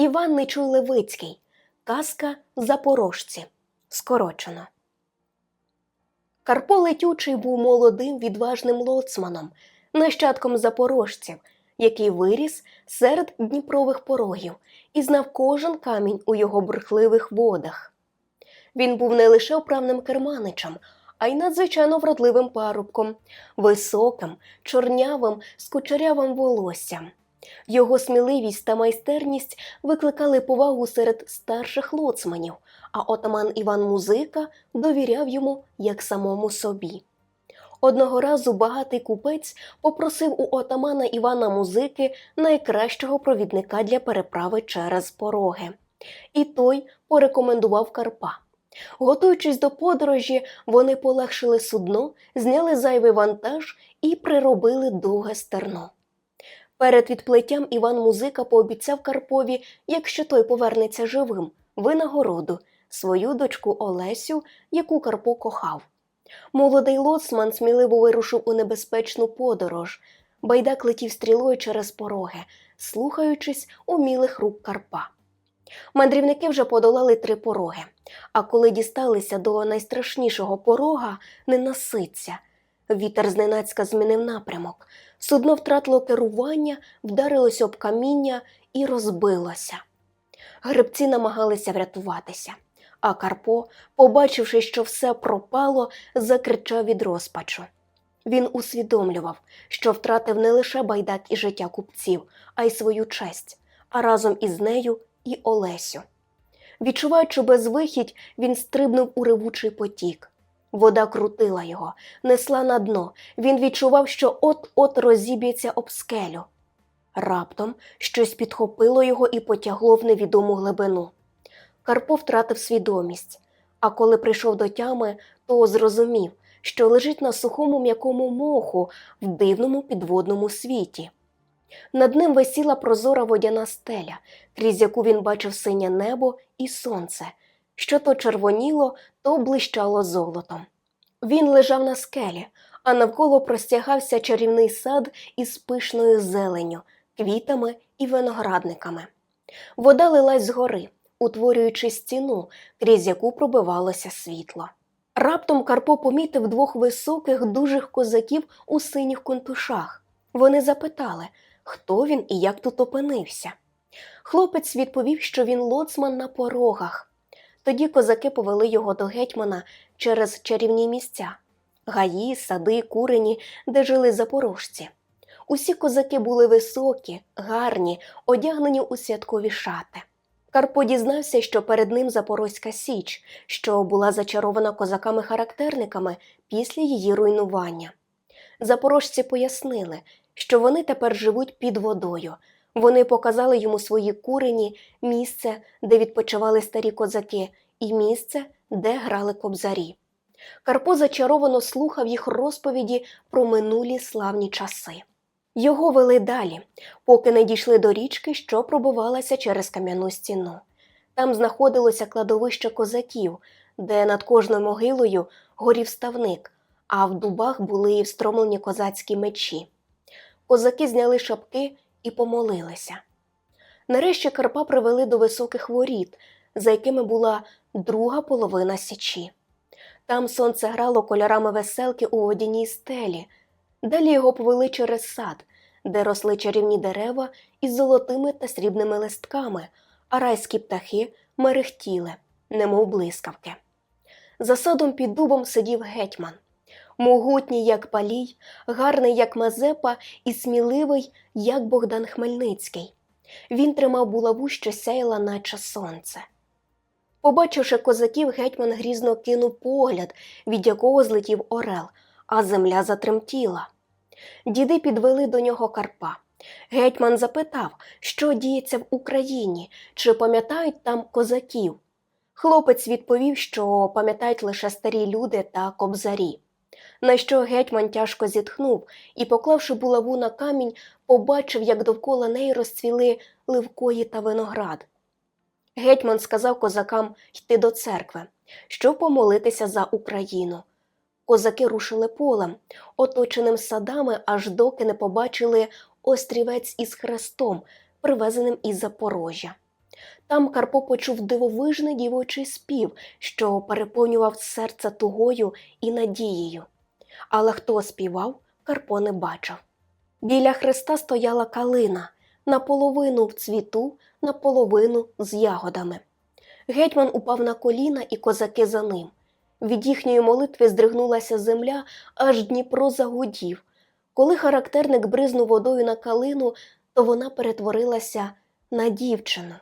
Іван Нечуй Левицький. Казка Запорожці. Скорочено. Карпо Летючий був молодим відважним лоцманом, нащадком запорожців, який виріс серед дніпрових порогів і знав кожен камінь у його бурхливих водах. Він був не лише вправним керманичем, а й надзвичайно вродливим парубком, високим, чорнявим, з кучерявим волоссям. Його сміливість та майстерність викликали повагу серед старших лоцманів, а отаман Іван Музика довіряв йому як самому собі. Одного разу багатий купець попросив у отамана Івана Музики найкращого провідника для переправи через пороги. І той порекомендував Карпа. Готуючись до подорожі, вони полегшили судно, зняли зайвий вантаж і приробили довге стерно. Перед відплиттям Іван Музика пообіцяв Карпові, якщо той повернеться живим, винагороду свою дочку Олесю, яку Карпо кохав. Молодий лоцман сміливо вирушив у небезпечну подорож. Байдак летів стрілою через пороги, слухаючись умілих рук Карпа. Мандрівники вже подолали три пороги, а коли дісталися до найстрашнішого порога, ненаситься. Вітер зненацька змінив напрямок. Судно втратило керування, вдарилося об каміння і розбилося. Гребці намагалися врятуватися, а Карпо, побачивши, що все пропало, закричав від розпачу. Він усвідомлював, що втратив не лише байдак і життя купців, а й свою честь, а разом із нею і Олесю. Відчуваючи безвихідь, він стрибнув у ревучий потік. Вода крутила його, несла на дно. Він відчував, що от-от розіб'ється об скелю. Раптом щось підхопило його і потягло в невідому глибину. Карпо втратив свідомість, а коли прийшов до тями, то зрозумів, що лежить на сухому м'якому моху в дивному підводному світі. Над ним висіла прозора водяна стеля, крізь яку він бачив синє небо і сонце, що то червоніло, то блищало золотом. Він лежав на скелі, а навколо простягався чарівний сад із пишною зеленю, квітами і виноградниками. Вода лилась згори, утворюючи стіну, крізь яку пробивалося світло. Раптом Карпо помітив двох високих, дужих козаків у синіх контушах. Вони запитали, хто він і як тут опинився. Хлопець відповів, що він лоцман на порогах. Тоді козаки повели його до гетьмана через чарівні місця гаї, сади, курені, де жили запорожці. Усі козаки були високі, гарні, одягнені у святкові шати. Карпо дізнався, що перед ним Запорозька Січ, що була зачарована козаками-характерниками після її руйнування. Запорожці пояснили, що вони тепер живуть під водою. Вони показали йому свої курені, місце, де відпочивали старі козаки, і місце, де грали кобзарі. Карпо зачаровано слухав їх розповіді про минулі славні часи. Його вели далі, поки не дійшли до річки, що пробивалася через кам'яну стіну. Там знаходилося кладовище козаків, де над кожною могилою горів ставник, а в дубах були встромлені козацькі мечі. Козаки зняли шапки і помолилися. Нарешті Карпа привели до високих воріт, за якими була друга половина січі. Там сонце грало кольорами веселки у водяній стелі. Далі його повели через сад, де росли чарівні дерева із золотими та срібними листками, а райські птахи мерехтіли, немов блискавки. За садом під дубом сидів гетьман, могутній, як палій, гарний, як Мазепа, і сміливий, як Богдан Хмельницький. Він тримав булаву, що сяяла, наче сонце. Побачивши козаків, гетьман грізно кинув погляд, від якого злетів орел, а земля затремтіла. Діди підвели до нього Карпа. Гетьман запитав, що діється в Україні, чи пам'ятають там козаків. Хлопець відповів, що пам'ятають лише старі люди та кобзарі. На що гетьман тяжко зітхнув і, поклавши булаву на камінь, побачив, як довкола неї розцвіли ливкої та виноград. Гетьман сказав козакам йти до церкви, щоб помолитися за Україну. Козаки рушили полем, оточеним садами, аж доки не побачили острівець із хрестом, привезеним із Запорожжя. Там Карпо почув дивовижний дівочий спів, що переповнював серце тугою і надією. Але хто співав, Карпо не бачив. Біля хреста стояла калина, наполовину в цвіту, наполовину з ягодами. Гетьман упав на коліна і козаки за ним. Від їхньої молитви здригнулася земля, аж Дніпро загудів. Коли характерник бризнув водою на калину, то вона перетворилася на дівчину.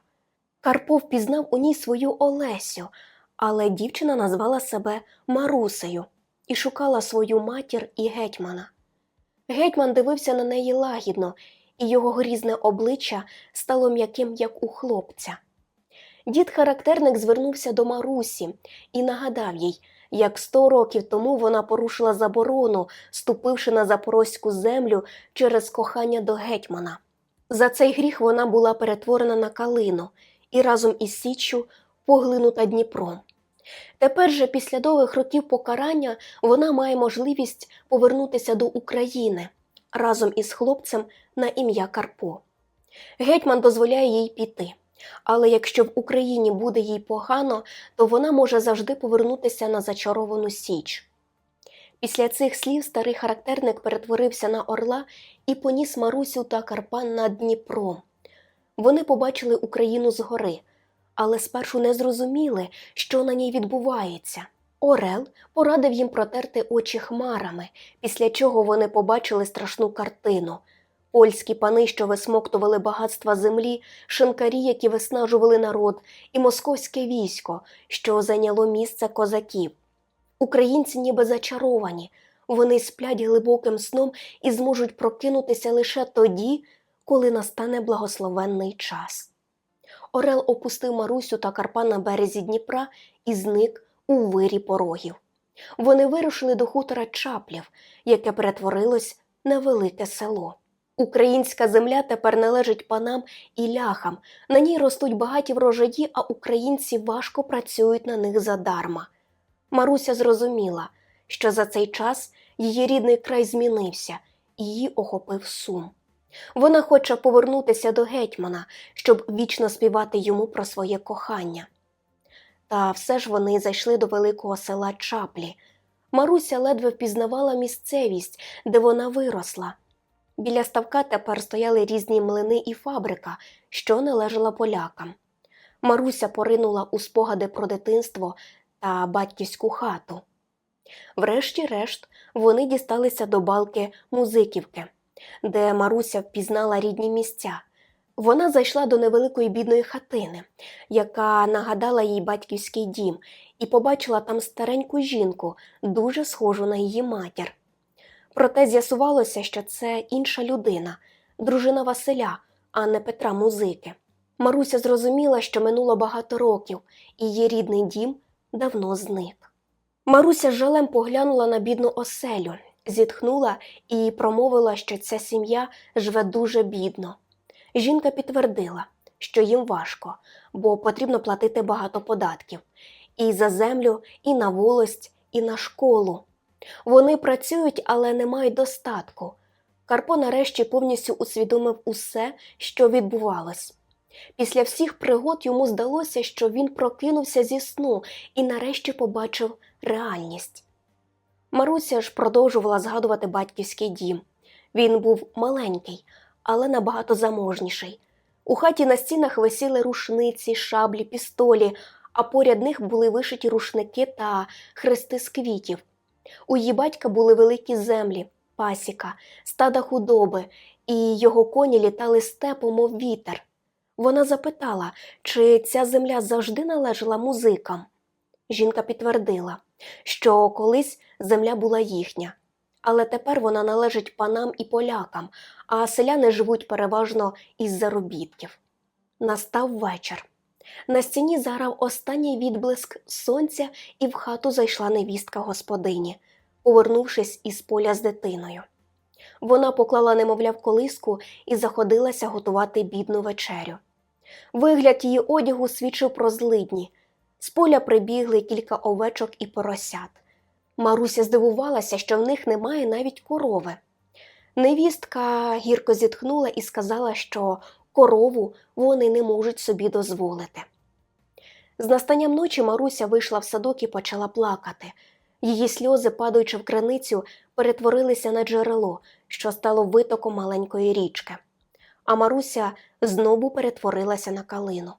Карпо впізнав у ній свою Олесю, але дівчина назвала себе Марусею і шукала свою матір і гетьмана. Гетьман дивився на неї лагідно, і його грізне обличчя стало м'яким, як у хлопця. Дід характерник звернувся до Марусі і нагадав їй, як сто років тому вона порушила заборону, ступивши на запорозьку землю через кохання до гетьмана. За цей гріх вона була перетворена на калину і разом із Січчю поглинута Дніпром. Тепер же, після довгих років покарання, вона має можливість повернутися до України разом із хлопцем на ім'я Карпо. Гетьман дозволяє їй піти, але якщо в Україні буде їй погано, то вона може завжди повернутися на зачаровану Січ. Після цих слів старий характерник перетворився на орла і поніс Марусю та Карпа над Дніпром. Вони побачили Україну згори, але спершу не зрозуміли, що на ній відбувається. Орел порадив їм протерти очі хмарами, після чого вони побачили страшну картину. Польські пани, що висмоктували багатства землі, шинкарі, які виснажували народ, і московське військо, що зайняло місце козаків. Українці ніби зачаровані, вони сплять глибоким сном і зможуть прокинутися лише тоді, коли настане благословенний час. Орел опустив Марусю та Карпа на березі Дніпра і зник у вирі порогів. Вони вирушили до хутора Чаплів, яке перетворилось на велике село. Українська земля тепер належить панам і ляхам. На ній ростуть багаті врожаї, а українці важко працюють на них задарма. Маруся зрозуміла, що за цей час її рідний край змінився, і її охопив сум. Вона хоче повернутися до гетьмана, щоб вічно співати йому про своє кохання. Та все ж вони зайшли до великого села Чаплі. Маруся ледве впізнавала місцевість, де вона виросла. Біля ставка тепер стояли різні млини і фабрика, що належала полякам. Маруся поринула у спогади про дитинство та батьківську хату. Врешті-решт вони дісталися до балки Музиківки, де Маруся впізнала рідні місця. Вона зайшла до невеликої бідної хатини, яка нагадала їй батьківський дім, і побачила там стареньку жінку, дуже схожу на її матір. Проте з'ясувалося, що це інша людина, дружина Василя, а не Петра Музики. Маруся зрозуміла, що минуло багато років, і її рідний дім давно зник. Маруся з жалем поглянула на бідну оселю, зітхнула і промовила, що ця сім'я живе дуже бідно. Жінка підтвердила, що їм важко, бо потрібно платити багато податків і за землю, і на волость, і на школу. Вони працюють, але не мають достатку. Карпо нарешті повністю усвідомив усе, що відбувалось. Після всіх пригод йому здалося, що він прокинувся зі сну і нарешті побачив реальність. Маруся ж продовжувала згадувати батьківський дім. Він був маленький, але набагато заможніший. У хаті на стінах висіли рушниці, шаблі, пістолі, а поряд них були вишиті рушники та хрести з квітів. У її батька були великі землі, пасіка, стада худоби, і його коні літали степом, мов вітер. Вона запитала, чи ця земля завжди належала музикам. Жінка підтвердила, що колись земля була їхня, але тепер вона належить панам і полякам, а селяни живуть переважно із заробітків. Настав вечір. На стіні заграв останній відблиск сонця, і в хату зайшла невістка господині, повернувшись із поля з дитиною. Вона поклала немовля в колиску і заходилася готувати бідну вечерю. Вигляд її одягу свідчив про злидні. З поля прибігли кілька овечок і поросят. Маруся здивувалася, що в них немає навіть корови. Невістка гірко зітхнула і сказала, що корову вони не можуть собі дозволити. З настанням ночі Маруся вийшла в садок і почала плакати. Її сльози, падаючи в краницю, перетворилися на джерело, що стало витоком маленької річки. А Маруся знову перетворилася на калину.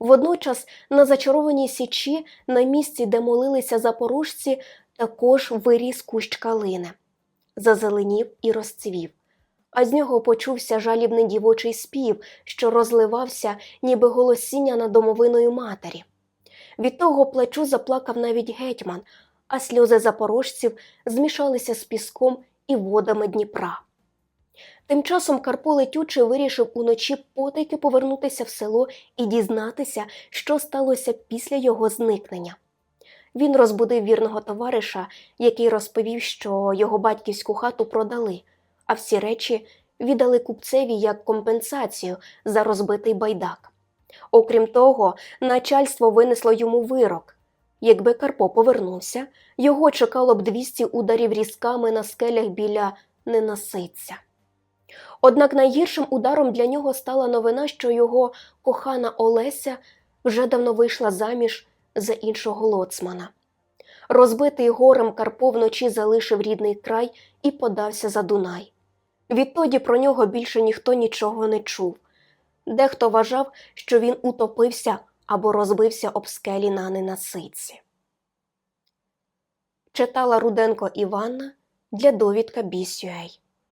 Водночас на зачарованій січі, на місці, де молилися запорожці, також виріс кущ калини. Зазеленів і розцвів, а з нього почувся жалібний дівочий спів, що розливався, ніби голосіння над домовиною матері. Від того плачу заплакав навіть гетьман, а сльози запорожців змішалися з піском і водами Дніпра. Тим часом Карпо Летючий вирішив уночі потайки повернутися в село і дізнатися, що сталося після його зникнення. Він розбудив вірного товариша, який розповів, що його батьківську хату продали, а всі речі віддали купцеві як компенсацію за розбитий байдак. Окрім того, начальство винесло йому вирок. Якби Карпо повернувся, його чекало б 200 ударів різками на скелях біля ненаситця. Однак найгіршим ударом для нього стала новина, що його кохана Олеся вже давно вийшла заміж за іншого лоцмана. Розбитий горем Карпо вночі залишив рідний край і подався за Дунай. Відтоді про нього більше ніхто нічого не чув. Дехто вважав, що він утопився або розбився об скелі на ненаситці. Читала Руденко Іванна для довідка Бісюей.